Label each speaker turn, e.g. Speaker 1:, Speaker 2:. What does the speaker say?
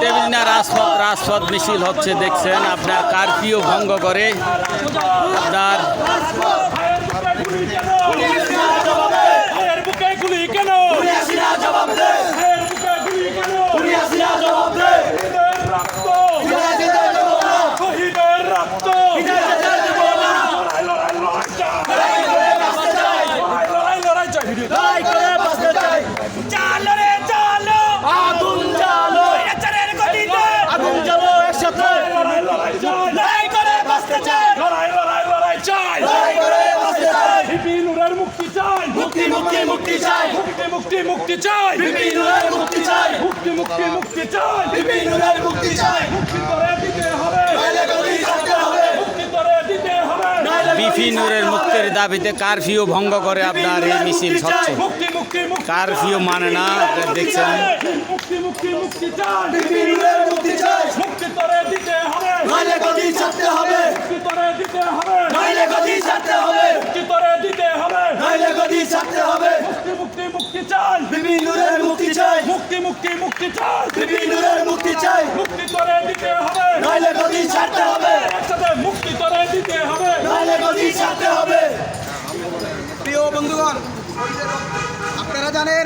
Speaker 1: টেবিনা রাজপথ রাজপথ মিছিল হচ্ছে দেখছেন আপনার কারফিউ ভঙ্গ করে আপনার
Speaker 2: ভাইয়ের মুক্তি
Speaker 3: মুক্তি চাই। বিপি নুরের মুক্তি চাই।
Speaker 2: মুক্তি মুক্তি মুক্তি চাই।
Speaker 3: বিপি নুরের মুক্তি চাই।
Speaker 2: মুক্তি করে দিতে হবে।
Speaker 3: নাইলে গলি থাকতে হবে।
Speaker 2: মুক্তি করে দিতে হবে।
Speaker 1: বিফি মুক্তির দাবিতে কারফিউ ভঙ্গ করে আপনার এই মিছিল হচ্ছে
Speaker 2: মুক্তি মুক্তি মুক্তি
Speaker 1: কারফিউ মানে না দেখছেন?
Speaker 2: মুক্তি মুক্তি মুক্তি চাই।
Speaker 3: বিপি নুরের মুক্তি চাই
Speaker 2: মুক্তি করে দিতে হবে
Speaker 3: নাইলে গদি ছাড়তে হবে
Speaker 2: মুক্তি করে দিতে হবে
Speaker 3: নাইলে গদি ছাড়তে হবে
Speaker 2: মুক্তি করে দিতে হবে
Speaker 3: নাইলে গদি ছাড়তে হবে
Speaker 2: মুক্তি মুক্তি মুক্তি চাই।
Speaker 3: বিপি নুরের মুক্তি চাই।
Speaker 2: মুক্তি মুক্তি মুক্তি চাই।
Speaker 3: বিপি নুরের মুক্তি চাই।
Speaker 2: মুক্তি করে দিতে হবে।
Speaker 3: নাইলে গদি ছাড়তে হবে।
Speaker 2: একসাথে মুক্তি করে দিতে হবে।
Speaker 3: নাইলে গদি ছাড়তে হবে।
Speaker 4: প্রিয় বন্ধুগণ আপনারা জানেন